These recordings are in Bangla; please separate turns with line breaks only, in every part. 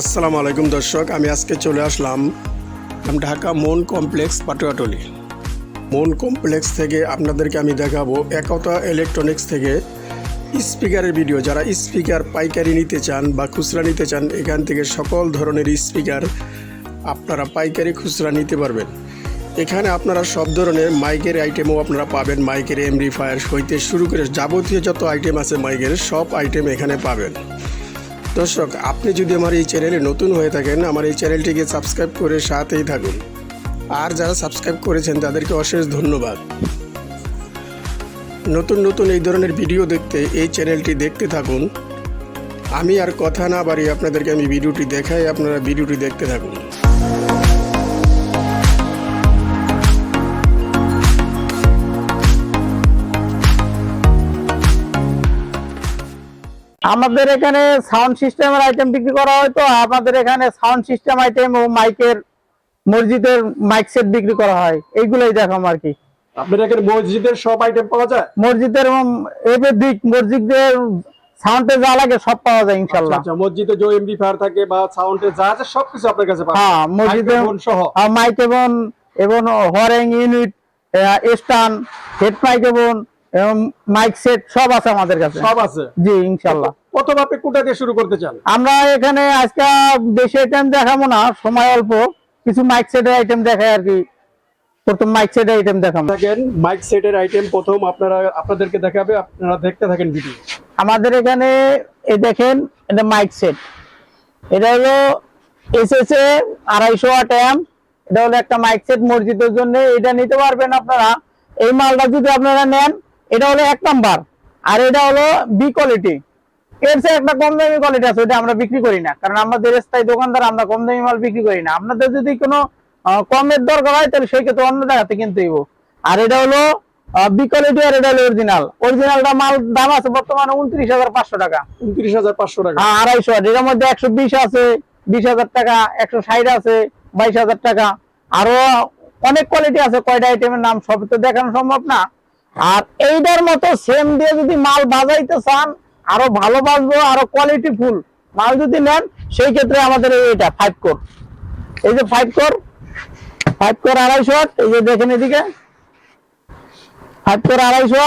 আসসালামু আলাইকুম দর্শক, আমি আজকে চলে আসলাম ঢাকা মন কমপ্লেক্স পাটুয়াটলি। মন কমপ্লেক্স থেকে আপনাদেরকে আমি দেখাবো একতা ইলেকট্রনিক্স থেকে স্পিকারের ভিডিও। যারা স্পিকার, পাইকারি নিতে চান বা খুচরা নিতে চান, এখান থেকে সকল ধরনের স্পিকার আপনারা পাইকারি খুচরা নিতে পারবেন। এখানে আপনারা সব ধরনের মাইকের আইটেমও আপনারা পাবেন। মাইকের এমরিফায়ার হইতে শুরু করে যাবতীয় যত আইটেম আছে মাইকের, সব আইটেম এখানে পাবেন। দর্শক, আপনি যদি আমার এই চ্যানেলে নতুন হয়ে থাকেন, আমার এই চ্যানেলটিকে সাবস্ক্রাইব করে সাথেই থাকুন। আর যারা সাবস্ক্রাইব করেছেন, তাদেরকে অশেষ ধন্যবাদ। নতুন নতুন এই ধরনের ভিডিও দেখতে এই চ্যানেলটি দেখতে থাকুন। আমি আর কথা না বাড়ি আপনাদেরকে আমি ভিডিওটি দেখাই, আপনারা ভিডিওটি দেখতে থাকুন।
আমাদের এখানে সাউন্ড সিস্টেমের আইটেম বিক্রি করা হয় তো আমাদের এখানে সাউন্ড সিস্টেম আইটেম ও মাইকের মসজিদের মাইক সেট বিক্রি করা হয়। এইগুলোই দেখাম আর কি।
আপনার এখানে মসজিদের সব আইটেম পাওয়া যায়?
মসজিদের এবার দিক মসজিদের সাউন্ডে যা লাগে সব পাওয়া যায় ইনশাল্লাহ
আচ্ছা মসজিদে যে এমডি ফায়ার থাকে বা সাউন্ডে যা আছে সবকিছু আপনার কাছে পাবেন
হ্যাঁ মসজিদে
সহ।
মাইক এবং এবং হরেং ইউনিট স্টান হেড মাইক এবং মাইক সেট সব আছে আমাদের কাছে।
সব আছে?
জি ইনশাল্লাহ।
প্রথম আপনি কোনটা দিয়ে শুরু করতে চান?
আমরা এখানে আজকে বেশি আইটেম দেখাবো না সময় অল্প। কিছু মাইক সেটের আইটেম দেখাই আর কি। প্রথম মাইক সেটের আইটেম দেখাবো।
থাকেন মাইক সেটের আইটেম প্রথম আপনারা আপনাদেরকে দেখাবে আপনারা দেখতে থাকেন ভিডিও
আমাদের এখানে এই দেখেন এটা মাইক সেট এটা হলো এসএস এ আড়াইশো ওয়াট অ্যাম এটা হলো একটা মাইক সেট মসজিদের জন্য। এটা নিতে পারবেন আপনারা। এই মালটা যদি আপনারা নেন এটা হলো এক নাম্বার। আর এটা হলো বি কোয়ালিটি এর চেয়ে একটা কম দামি কোয়ালিটি আছে ওটা আমরা বিক্রি করি না। কারণ আমাদের স্থায়ী দোকানদার আমরা কম দামি মাল বিক্রি করি না। আপনাদের যদি কোনো কমের দরকার হয় তাহলে সেই ক্ষেত্রে অন্য জায়গাতে কিনতে হইব। আর এটা হলো বি কোয়ালিটি আর এটা হলো অরিজিনাল অরিজিনালটা মাল দাম আছে বর্তমানে উনত্রিশ হাজার পাঁচশো টাকা।
উনত্রিশ হাজার পাঁচশো টাকা।
আড়াইশো। এটার মধ্যে একশো বিশ আছে বিশ হাজার টাকা একশো ষাট আছে বাইশ হাজার টাকা। আরও অনেক কোয়ালিটি আছে কয়টা আইটেমের নাম সব তো দেখানো সম্ভব না। আর এইটার মতো সেম দিয়ে যদি মাল বাজাইতে চান, আরও ভালো বাজবো, আরও কোয়ালিটি ফুল মাল যদি নেন, সেই ক্ষেত্রে আমাদের এইটা ফাইভ কোর এই যে ফাইভ কোর ফাইভ কোর আড়াইশো এই যে দেখেন এদিকে। ফাইভ কোর আড়াইশো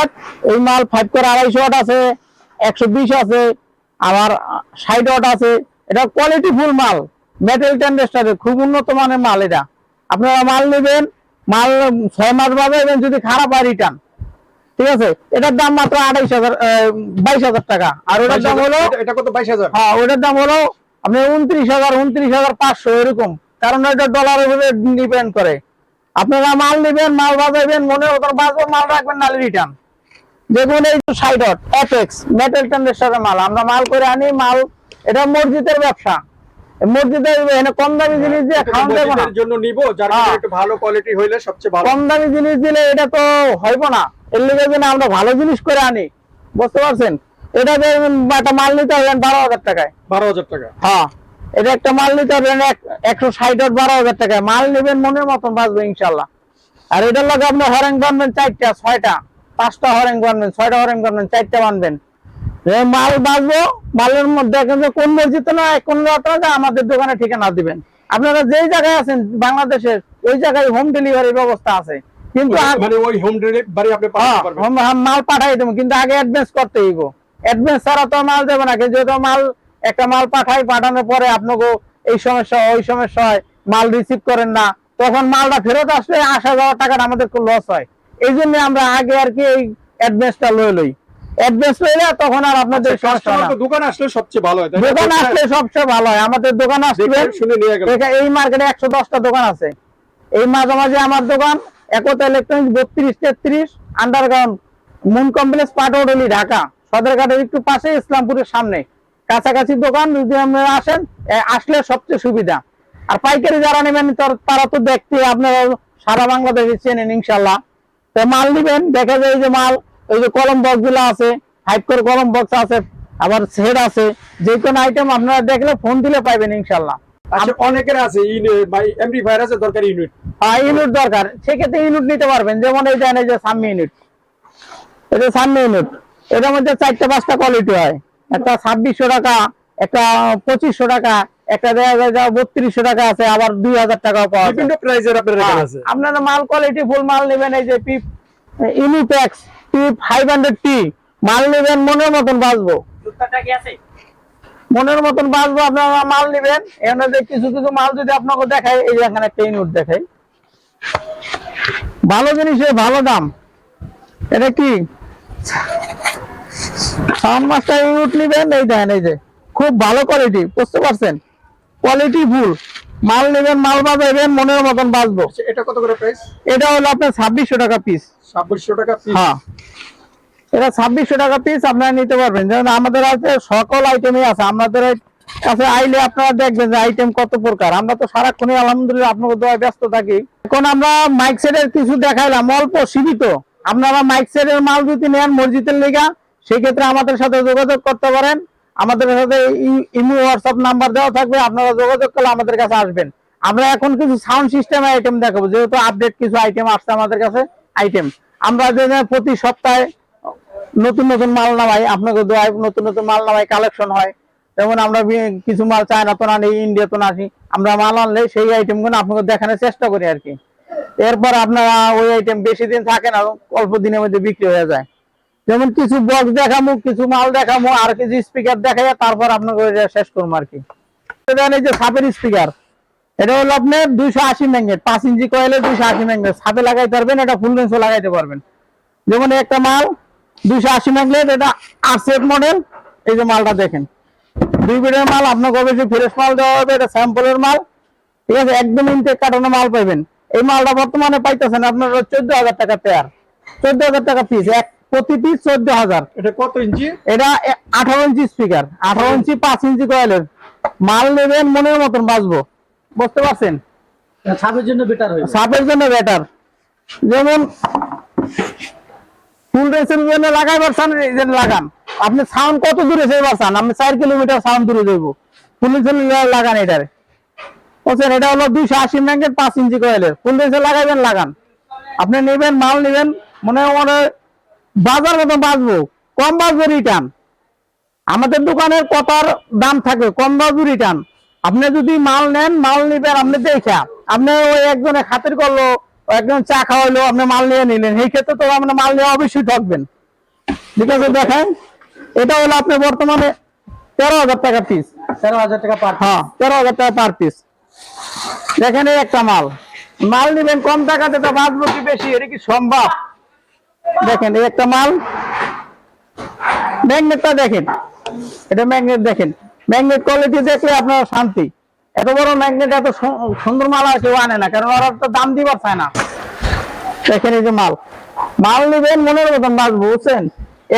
এই মাল ফাইভ কোর আড়াইশো আছে, একশো বিশ আছে, আবার ষাট ওয়াট আছে। এটা কোয়ালিটি ফুল মাল মেটেল টেন্ডেস্টারে খুব উন্নত মানের মাল এটা। আপনারা মাল নেবেন, মাল ছয় মাস বাজাবেন যদি খারাপ হয় রিটার্ন ঠিক আছে? এটার দাম মাত্র আড়াইশ হাজার বাইশ হাজার টাকা। আর ওটার দাম হলো
এটা- কত? বাইশ হাজার?
হ্যাঁ ওটার দাম হলো আপনি উনত্রিশ হাজার উনত্রিশ হাজার পাঁচশো এরকম। কারণ এটা ডলারের উপরে ডিপেন্ড করে। আপনারা মাল নেবেন মাল বাজাবেন মনে মতন বাজবে মাল রাখবেন নালে রিটার্ন দেখুন এই সাইড অ্যাপেক্স মেটাল টেন্ডারের মাল। আমরা মাল করে আনি মাল এটা মসজিদের ব্যবসা। এখানে কম দামি জিনিস দিয়ে খাওয়ান দেবো না।
জন্য নিব যার
হ্যাঁ।
একটু ভালো কোয়ালিটি হইলে সবচেয়ে ভালো।
কম দামি জিনিস দিলে এটা তো হইব না। এর লেগে জন্য আমরা ভালো জিনিস করে আনি বুঝতে পারছেন? এটা দেখবেন একটা মাল নিতে হবে বারো হাজার টাকায়।
বারো হাজার টাকা।
হ্যাঁ এটা একটা মাল নিতে এক- একশো ষাট আর বারো হাজার টাকায়। মাল নেবেন মনের মতন বাঁচবে ইনশাল্লাহ। আর এটার লগে আপনি হরেং বানবেন চারটা ছয়টা পাঁচটা হরেং বানবেন ছয়টা হরেং বানবেন চারটা বানবেন। মাল বাঁচবো মালের মধ্যে কোন মসজিদে না কোন রাতে আমাদের দোকানে ঠিকানা দিবেন। আপনারা যেই জায়গায় আছেন বাংলাদেশের ওই জায়গায় হোম ডেলিভারির ব্যবস্থা আছে। কিন্তু
মানে ওই হোম ডেলিভারি আপনি
হ্যাঁ,
পাঠাতে
হম- হম মাল পাঠাই দেবো কিন্তু আগে অ্যাডভান্স করতে হইব অ্যাডভান্স ছাড়া তো মাল দেবে না কিন্তু যেহেতু মাল একটা মাল পাঠাই পাঠানোর পরে আপনাকে এই সমস্যা ওই সমস্যা হয় মাল রিসিভ করেন না তখন মালটা ফেরত আসলে আসা যাওয়ার টাকাটা আমাদের লস হয়। এই জন্য আমরা আগে আর কি এই অ্যাডভান্সটা লই লই। অ্যাডভান্স লইলে তখন আর আপনাদের সমস্যা
কাস্টমার
না।
তো দোকানে আসলে সবচেয়ে ভালো হয়
দোকান আসলে সবচেয়ে ভালো হয়। আমাদের দোকান আসবেন
শুনে নিয়ে গেল।
এই মার্কেটে একশো দশটা দোকান আছে। এই মাঝামাঝি আমার দোকান একতা ইলেকট্রনিক্স বত্রিশ তেত্রিশ underground moon complex Patuatuli Dhaka. সদরঘাটের একটু পাশে ইসলামপুরের সামনে। কাছাকাছি দোকান যদি আপনারা আসেন আসলে সবচেয়ে সুবিধা। আর পাইকারি যারা নেবেন তারা তো দেখতে আপনারা সারা বাংলাদেশে চেনেন ইনশাল্লাহ তো মাল নিবেন দেখা যায় যে মাল ওই যে কলম বক্সগুলো আছে হাইট করে কলম বক্স আছে আবার সেট আছে যে কোনো আইটেম আপনারা দেখলে ফোন দিলে পাইবেন ইনশাল্লাহ
আচ্ছা অনেকের আছে এমডি আছে দরকার ইউনিট।
ইউনিট দরকার। সেক্ষেত্রে ইউনিট নিতে পারবেন। যেমন এই দেন এই যে সামনে ইউনিট। এটা সামনে ইউনিট। এটার মধ্যে চারটা পাঁচটা কোয়ালিটি হয়। একটা ছাব্বিশশো টাকা একটা পঁচিশশো টাকা একটা দেখা যায় যা বত্রিশশো টাকা আছে আবার দুই হাজার টাকাও পাওয়া
বিভিন্ন আপনার
হ্যাঁ, আপনারা মাল কোয়ালিটি ফুল মাল নেবেন এই যে পিপ ইউনিপ্যাক্স পিপ ফাইভ হান্ড্রেড টি মাল নেবেন মনের মতন বাঁচবো। মনের মতন বাঁচবো আপনারা মাল নেবেন। এখানে কিছু কিছু মাল যদি আপনাকে দেখাই এই যে এখানে একটা ইউনিট দেখাই। ভালো জিনিসের ভালো দাম। এটা কি? সাউন্ড মাস্টার ইউনিট নেবেন এই দেখেন এই যে। খুব ভালো কোয়ালিটি বুঝতে পারছেন? কোয়ালিটি ফুল মাল নেবেন মাল বাজাবেন মনের মতন বাঁচবো।
আচ্ছা, এটা কত করে প্রাইস
এটা হলো আপনার ছাব্বিশশো টাকা পিস
ছাব্বিশশো টাকা piece।
হ্যাঁ। এটা ছাব্বিশশো টাকা পিস আপনারা নিতে পারবেন। যেমন আমাদের আছে সকল আইটেমই আছে। আমাদের কাছে আইলে আপনারা দেখবেন যে আইটেম কত প্রকার। আমরা তো সারাক্ষণই আলহামদুলিল্লাহ আপনাদের দোয়া ব্যস্ত থাকি। এখন আমরা মাইক সেটের কিছু দেখাইলাম। অল্প সীমিত। আপনারা মাইক সেটের মাল যদি নেন মসজিদের লেগা সেক্ষেত্রে আমাদের সাথে যোগাযোগ করতে পারেন। আমাদের সাথে ইমো হোয়াটসঅ্যাপ নাম্বার দেওয়া থাকবে, আপনারা যোগাযোগ করলে আমাদের কাছে আসবেন। আমরা এখন কিছু সাউন্ড সিস্টেম আইটেম দেখাবো, যেহেতু আপডেট কিছু আইটেম আসছে আমাদের কাছে আইটেম আমরা যে প্রতি সপ্তাহে নতুন নতুন মাল নামাই, আপনাকে নতুন নতুন মাল নামাই কালেকশন হয়। যেমন আমরা কিছু মাল চায়না তো না নেই ইন্ডিয়া তো না আসি, আমরা মাল আনলে সেই আইটেমগুলো আপনাকে দেখানোর চেষ্টা করি আর কি। এরপর আপনারা ওই আইটেম বেশি দিন থাকে না, অল্প দিনের মধ্যে বিক্রি হয়ে যায়। যেমন কিছু বক্স দেখামু, কিছু মাল দেখামু, আর কিছু স্পিকার দেখাই তারপর আপনাকে শেষ করব আর কি। যে সাপের স্পিকার এটা হলো আপনার দুইশো আশি ম্যাঙ্গেট পাঁচ ইঞ্চি কয়েলে দুইশো আশি ম্যাঙ্গেট সাপে লাগাইতে পারবেন, এটা ফুল রেঞ্জও লাগাইতে পারবেন। যেমন একটা মাল, দুইশো আশি ম্যাঙ্গেট এটা আর সেট মডেল এই যে মালটা দেখেন, দুই বেডের মাল, আপনাকে অবশ্যই ফ্রেশ মাল দেওয়া হবে, এটা স্যাম্পলের মাল। ঠিক আছে, একদম ইনটেক কাটানো মাল পাইবেন। এই মালটা বর্তমানে পাইতেছেন আপনার চোদ্দ হাজার টাকা পেয়ার চোদ্দ হাজার টাকা পিস এক প্রতি পিস চোদ্দ হাজার।
এটা কত ইঞ্চি?
এটা আঠারো ইঞ্চি স্পিকার আঠারো ইঞ্চি পাঁচ ইঞ্চি কয়েলের। মাল নেবেন মনের মতন বাঁচবো। বুঝতে পারছেন?
ছাপের জন্য বেটার
সাপের জন্য বেটার যেমন ফুল রেসের জন্য লাগাই পারছেন লাগান। আপনি সাউন্ড কত দূরে পারছেন আপনি চার কিলোমিটার সাউন্ড দূরে যাইব। ফুল রেসের লাগান এটারে। বুঝছেন? এটা হলো দুইশো আশি ম্যাঙ্গের পাঁচ ইঞ্চি কয়েলের। ফুল রেসে লাগাইবেন লাগান। আপনি নেবেন মাল নেবেন মনে মনে বাজার মতো বাঁচবো কম বাঁচবো রিটার্ন আমাদের দোকানের কতার দাম থাকে কম বাজু রিটার্ন আপনি যদি মাল নেন মাল নিবেন আপনি দেখা আপনি ওই একজনে খাতির করল একজন চা খাওয়াইলো আপনি মাল নিয়ে নিলেন। এই ক্ষেত্রে তো আপনি মাল নিয়ে অবশ্যই ঠকবেন ঠিক আছে দেখেন। এটা হলো আপনি বর্তমানে তেরো হাজার টাকা পিস
তেরো হাজার টাকা পার
হ্যাঁ তেরো হাজার টাকা পার পিস দেখেন এই একটা মাল। মাল নিবেন কম টাকাতে তো বাঁচবো কি বেশি? এটা কি সম্ভব? দেখেন এই একটা মাল। ম্যাগনেটটা দেখেন। এটা ম্যাগনেট দেখেন। ম্যাগনেট কোয়ালিটি দেখলে আপনার শান্তি। এত বড় ম্যাগনেট এত সুন্দর মাল আর কেউ আনে না কারণ ওরা তো দাম দিবার চায় না। দেখেন এই যে মাল। মাল নিবেন মনের মতন বাঁচবো বুঝছেন?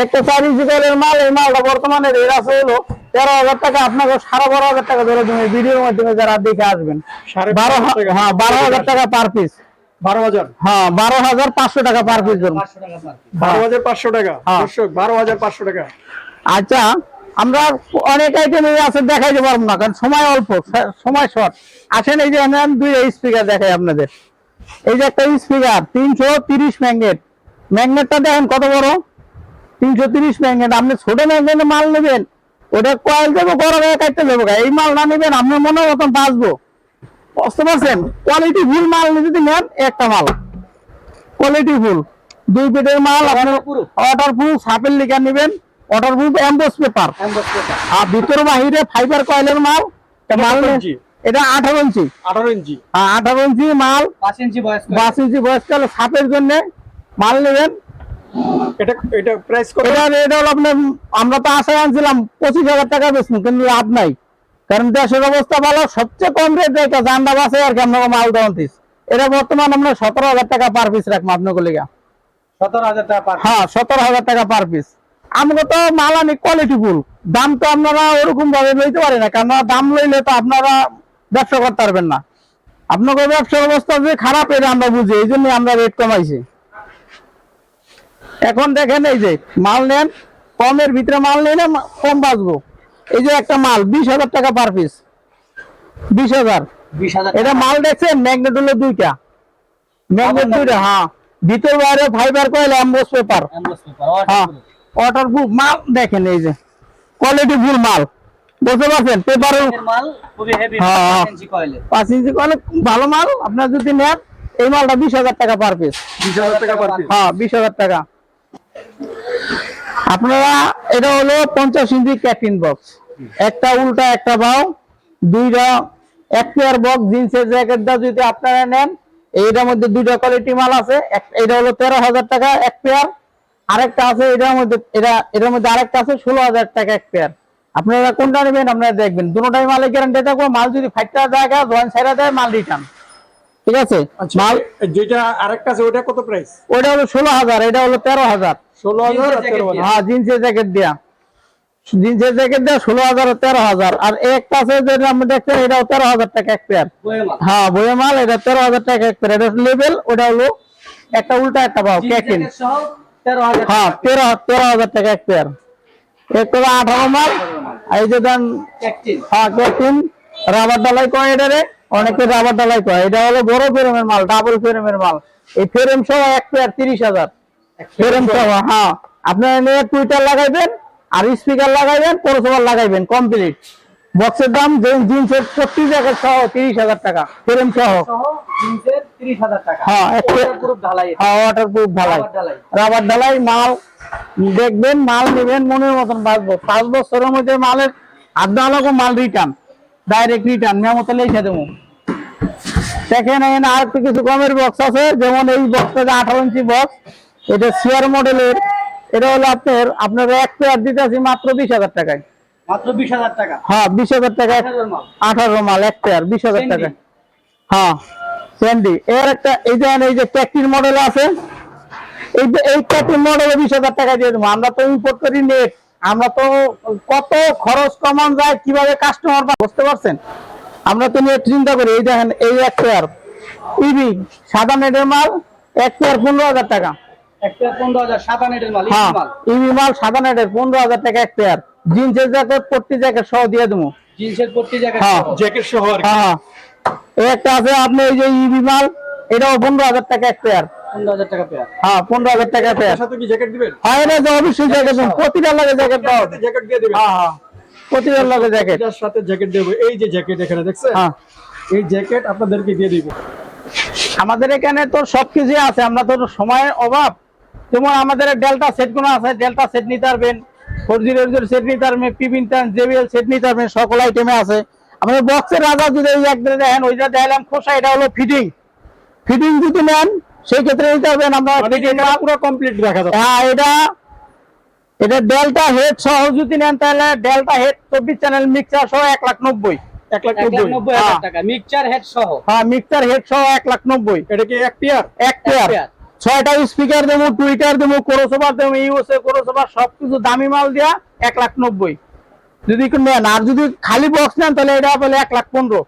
একটা চার ইঞ্চি কয়েলের মাল এই মালটা বর্তমানে রেট আছে হলো তেরো হাজার টাকা। আপনাকে সাড়ে বারো হাজার টাকা ধরে তুমি ভিডিওর মাধ্যমে যারা দেখে আসবেন বারো হ্যাঁ বারো হাজার টাকা পার পিস
বারো হাজার।
হ্যাঁ বারো হাজার পাঁচশো টাকা পার পিস ধরুন
পাঁচশো টাকা পার
বারো হাজার পাঁচশো টাকা?
হ্যাঁ।
দর্শক বারো হাজার পাঁচশো টাকা।
আচ্ছা আমরা অনেক আইটেম আছে দেখাইতে পারব না কারণ সময় অল্প সময় শর্ট আসেন এই যে দুই স্পিকার দেখাই আপনাদের। এই যে একটা স্পিকার তিনশো তিরিশ ম্যাগনেট ম্যাগনেটটা দেখেন কত বড়? তিনশো তিরিশ ম্যাগনেট আপনি ছোট ম্যাগনেটে মাল নেবেন ওটা কয়েল দেবো গরম কাটতে দেবো। এই মাল না নেবেন আপনার মনে মতন বাঁচবো। বুঝতে পারছেন? কোয়ালিটি ফুল মাল যদি নেন একটা মাল। কোয়ালিটি ফুল দুই পেটের মাল আপনার? অর্ডার প্রুফ সাপের লিখা নেবেন। অর্ডার প্রুফ এমবস পেপার আর ভিতর বাহিরে ফাইবার কয়েলের মাল মাল? এটা আঠারো ইঞ্চি
আঠারো ইঞ্চি
হ্যাঁ, আঠারো ইঞ্চি মাল।
পাঁচ ইঞ্চি বয়স
পাঁচ ইঞ্চি বয়সকাল সাপের জন্য মাল নেবেন।
এটা এটা প্রাইস
এটা রেট হলো আপনার আমরা তো আশায় আনছিলাম পঁচিশ হাজার টাকা বেচবো কিন্তু লাভ নাই। কারণ দেশের অবস্থা ভালো সবচেয়ে কম রেট রেখা জান্ডা বাসে আর কি আপনাকে মাল দেওয়ান পিস এটা বর্তমান আমরা সতেরো হাজার টাকা পার পিস রাখব আপনাকে লেগা।
সতেরো হাজার টাকা
হ্যাঁ সতেরো হাজার টাকা পার পিস আমাকে তো মাল আনি কোয়ালিটি ফুল দাম তো আপনারা ওরকম ভাবে লইতে পারেন না কারণ দাম লইলে তো আপনারা ব্যবসা করতে পারবেন না। আপনাকে ব্যবসার অবস্থা যে খারাপ এটা আমরা বুঝি এই জন্য আমরা রেট কমাইছি। এখন দেখেন এই যে মাল নেন কমের ভিতরে মাল নিলে কম বাঁচবো। এই যে একটা মাল বিশ হাজার টাকা পার পিস বিশ হাজার। এটা মাল দেখছেন? ম্যাগনেট হলো দুইটা। ম্যাগনেট দুইটা হ্যাঁ। ভিতর বাইরে fibre coil emboss paper
paper
হ্যাঁ ওয়াটার প্রুফ মাল দেখেন এই যে। কোয়ালিটি ফুল মাল। বুঝতে পারছেন? পেপারের
মাল খুবই হেভি
হ্যাঁ।
ইঞ্চি কয়েলের
পাঁচ ইঞ্চি কলে ভালো মাল। আপনার যদি নেন এই মালটা বিশ হাজার টাকা পার পিস
বিশ হাজার টাকা পার পিস
হ্যাঁ বিশ হাজার টাকা। আপনারা, এটা হলো পঞ্চাশ ইঞ্চি ক্যাটিন বক্স। একটা উল্টা, একটা বাও, দুইটা এক পেয়ার বক্স জিন্সের জ্যাকেটটা যদি আপনারা নেন, এইটার মধ্যে দুইটা কোয়ালিটি মাল আছে। এটা হলো তেরো হাজার টাকা এক পেয়ার আরেকটা আছে, এটার মধ্যে, এটা, এটার মধ্যে আরেকটা আছে, ষোলো হাজার টাকা এক পেয়ার আপনারা কোনটা নেবেন, আপনারা দেখবেন। দুটোটাই মালের গ্যারান্টি থাকবে। মাল যদি ফাইটটা জায়গা জয়েন সাইডা দেয়, মাল রিটার্ন ঠিক আছে?
আচ্ছা
মাল
যেটা আরেকটা আছে ওটা কত প্রাইস
ওটা হলো ষোলো হাজার এটা হলো তেরো হাজার।
ষোলো হাজার
হ্যাঁ জিন্সের জ্যাকেট দিয়া। জিন্সের জ্যাকেট দেওয়া ষোলো হাজার তেরো হাজার। আর একটা আছে যেটা আপনি দেখছেন এটাও তেরো হাজার টাকা এক পেয়ার হ্যাঁ বইয়ে মাল এটা তেরো হাজার টাকা এক পেয়ার এটা লেভেল ওটা হলো একটা উল্টা একটা পাও ক্যাকিন
জ্যাকেট তেরো হাজার
হ্যাঁ তেরো তেরো হাজার টাকা এক পেয়ার এক করে আঠারো মাল এই যে দেন হ্যাঁ ক্যাকিন রাবার ডালাই কয় এটারে? অনেকে রাবার ডালাই কয় এটা হলো বড় ফ্রেমের মাল ডাবল ফ্রেমের মাল। এই ফ্রেম সহ এক পেয়ার তিরিশ হাজার। ফ্রেম সহ হ্যাঁ। আপনারা নিয়ে টুইটার লাগাইবেন আর স্পিকার লাগাইবেন পৌরসভার লাগাইবেন কমপ্লিট বক্সের দাম জিন্সের প্রতি জ্যাকেট সহ তিরিশ হাজার টাকা ফ্রেম সহ। হ্যাঁ। হ্যাঁ
রাবার ঢালাই।
মাল দেখবেন মাল নেবেন মনের মতন বাঁচবো। পাঁচ বছরের মধ্যে মালের আধা লাগো মাল রিটার্ন ডাইরেক্ট রিটার্ন মেমোতে লিখে দেবো। দেখেন এখানে আর একটু কিছু কমের বক্স আছে যেমন এই বক্সটা আঠারো ইঞ্চি বক্স এটা সিয়ার মডেলের এটা হলো আপনার আপনার এক পেয়ার দিতে আছি মাত্র বিশ হাজার টাকায়।
মাত্র বিশ হাজার টাকা?
হ্যাঁ বিশ হাজার টাকা এক-
হাজার মাল।
আঠারো মাল এক পেয়ার বিশ হাজার
Sandy?
টাকা হ্যাঁ স্যান্ডি এর একটা এই যে এই যে ট্যাক্টির মডেল আছে এই যে এই ট্যাক্টির মডেলে বিশ হাজার টাকা দিয়ে দেবো। আমরা তো ইম্পোর্ট করি নেট আমরা তো কত খরচ কমান যায় কীভাবে কাস্টমার বুঝতে পারছেন? আমরা তো নেট চিন্তা করি এই দেখেন এই এক পেয়ার ইবি সাদা নেটের মাল এক পেয়ার পনেরো হাজার টাকা।
মাল
হ্যাঁ
মাল।
ইবি মাল সাদা নেটের পনেরো হাজার টাকা এক পেয়ার জিন্সের জ্যাকেট পট্টি জ্যাকেট সহ দিয়ে দেবো।
জিন্সের প্রতি জ্যাকেট
হ্যাঁ।
জ্যাকেট সহ
হ্যাঁ এই একটা আছে আপনি এই যে ইবি মাল এটাও পনেরো হাজার টাকা এক পেয়ার
পনেরো হাজার টাকা
হ্যাঁ পনেরো হাজার টাকা পেয়ার
এটার সাথে কি জ্যাকেট দিবেন?
হ্যাঁ এটা তো অবশ্যই জ্যাকেট প্রতিটা লাগে জ্যাকেট পাওয়া
জ্যাকেট দিয়ে
হ্যাঁ হ্যাঁ। প্রতিটা লাগে জ্যাকেট
সাথে জ্যাকেট দেবো। এই যে জ্যাকেট এখানে দেখছেন?
হ্যাঁ।
এই জ্যাকেট আপনাদেরকে দিয়ে দিব।
আমাদের এখানে তো সবকিছু আছে। আমরা তো সময়ের অভাব। যেমন আমাদের ডেল্টা সেটগুলো আছে। ডেল্টা সেট নিতে পারবেন। ফোর জিরো জিরো সেট নিতে পারবেন। জেবিএল সেট নিতে পারবেন। সকল আইটেমে আছে। আমাদের বক্সের রাজা যদি এই একটা দেখেন ওইটা দেখালাম খোসা এটা হলো ফিটিং ফিটিং যদি নেন সেই ক্ষেত্রে নিতে পারবেন আমরা
মানে পুরো কমপ্লিট রাখা যাবে
হ্যাঁ এটা এটা ডেল্টা হেড সহ যদি নেন তাহলে ডেল্টা হেড চব্বিশ চ্যানেল মিক্সার সহ এক লাখ নব্বই।
এক লাখ
এক
নব্বই
নব্বই হাজার
হ্যাঁ।
টাকা। মিক্সচার হেড সহ?
হ্যাঁ মিক্সার হেড সহ এক লাখ নব্বই।
এটা কি এক পেয়ার
এক পেয়ার
পেয়ার।
ছয়টা স্পিকার দেবো টুইটার দেবো ইউএসএ সবকিছু দামি মাল দিয়া এক লাখ নব্বই। যদি নেন আর যদি খালি বক্স নেন তাহলে এটা পেলে এক লাখ পনেরো।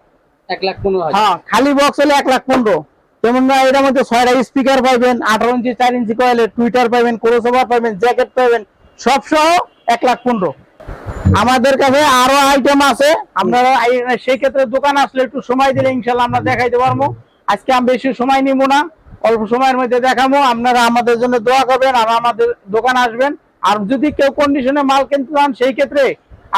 এক লাখ পনেরো
হ্যাঁ খালি বক্স হলে এক লাখ পনেরো। যেমন না, এটার মধ্যে ছয়টা স্পিকার পাবেন আঠারো ইঞ্চি, চার ইঞ্চি কয়েলের টুইটার পাবেন কোরোসোভার পাবেন জ্যাকেট পাবেন সব সহ এক লাখ পনেরো। আমাদের কাছে আরও আইটেম আছে, আপনারা সেই ক্ষেত্রে দোকান আসলে একটু সময় দিলে ইনশাল্লাহ আমরা দেখাইতে পারব। আজকে আমি বেশি সময় নিব না, অল্প সময়ের মধ্যে দেখাবো, আপনারা আমাদের জন্য দোয়া করবেন আর আমাদের দোকান আসবেন। আর যদি কেউ কন্ডিশনে মাল কিনতে চান, সেই ক্ষেত্রে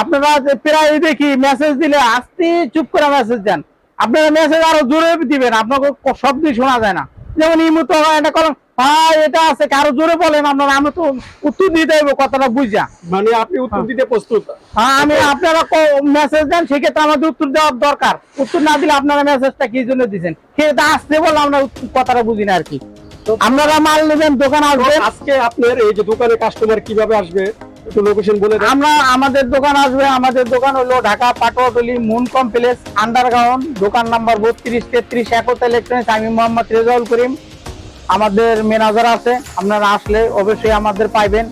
আপনারা প্রায় দেখি মেসেজ দিলে আস্তে চুপ করে মেসেজ দেন। আপনারা মেসেজ আরও জোরে দিবেন আপনাকে শব্দই শোনা যায় না। যেমন ইমু তো এটা করেন ভাই এটা আছে। কারও জোরে বলেন আপনারা আমি তো উত্তর দিতে হইব কথাটা বুঝা।
মানে আপনি উত্তর দিতে প্রস্তুত।
হ্যাঁ আমি আপনারা মেসেজ দেন সেক্ষেত্রে আমাদের উত্তর দেওয়ার দরকার। উত্তর না দিলে আপনারা মেসেজটা কি জন্য দিচ্ছেন তা আসতে বলে আমরা কথাটা বুঝি না আর কি। আপনারা মাল নেবেন দোকান আসবেন
আজকে আপনার এই যে দোকানে কাস্টমার কীভাবে আসবে?
আমরা আমাদের দোকান আসবে, আমাদের দোকান হলো Dhaka Patuatuli moon complex underground দোকান নাম্বার বত্রিশ, তেত্রিশ একতা ইলেকট্রনিক্স আমি মোহাম্মদ রেজাউল করিম। আমাদের ম্যানেজার আছে, আপনারা আসলে অবশ্যই আমাদের পাইবেন।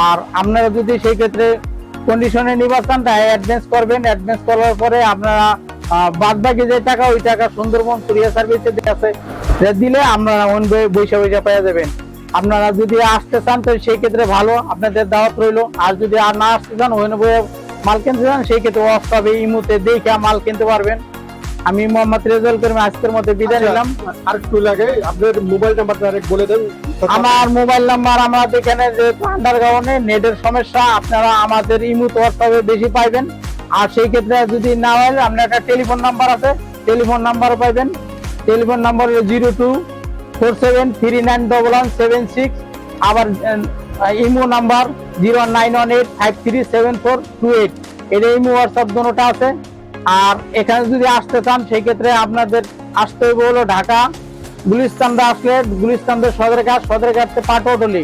আর আপনারা যদি সেই ক্ষেত্রে কন্ডিশনে নিবার চান অ্যাডভান্স করবেন অ্যাডভান্স করার পরে আপনারা বাদ বাকি যে টাকা, ওই টাকা সুন্দরবন কুরিয়ার সার্ভিসে আছে দিলে আপনারা ওন বৈশা বৈশা পেয়ে যাবেন। আপনারা যদি আসতে চান তো সেই ক্ষেত্রে ভালো। আপনাদের দাওয়াত রইল। আর যদি আর না আসতে চান ওই মাল কিনতে চান সেই ক্ষেত্রে অস্তাবে ইমুতে দেখে মাল কিনতে পারবেন। আমি মোহাম্মদ রেজাউল করিম আজকের মধ্যে বিদায় নিলাম।
আর একটু লাগে আপনার মোবাইল নাম্বারটা আরেক বলে দেন।
আমার মোবাইল নাম্বার আমাদের এখানে যে আন্ডার আন্ডারগ্রাউন্ডে নেটের সমস্যা আপনারা আমাদের ইমুত হোয়াটসঅ্যাপে বেশি পাইবেন। আর সেই ক্ষেত্রে যদি না হয় আপনার একটা টেলিফোন নাম্বার আছে। টেলিফোন নাম্বারও পাইবেন। টেলিফোন নাম্বার হলো zero two four seven three nine double one seven six আবার imo number zero nine one eight five three seven four two eight. এটা ইমো হোয়াটসঅ্যাপ দুটোটা আছে। আর এখানে যদি আসতে চান সেই ক্ষেত্রে আপনাদের আসতে হবে হলো ঢাকা গুলিস্তানদা আসলে গুলিস্তানদের সদরঘাট সদরঘাট থেকে পাটোটলি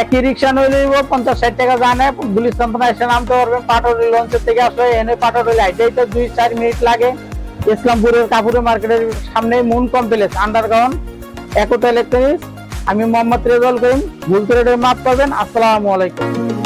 একই রিক্সা নইলে পঞ্চাশ ষাট টাকা জানে, গুলিস্তান থানা এসে নামতে পারবেন পাটোটলি লঞ্চের থেকে আসলে এনে পাটোটলি হাইটেই তো দুই চার মিনিট লাগে। ইসলামপুরের কাপুরের মার্কেটের সামনে moon complex, underground. Ekota electronics আমি মোহাম্মদ রেজাল করিম ভুল মাফ পাবেন আসসালামু আলাইকুম।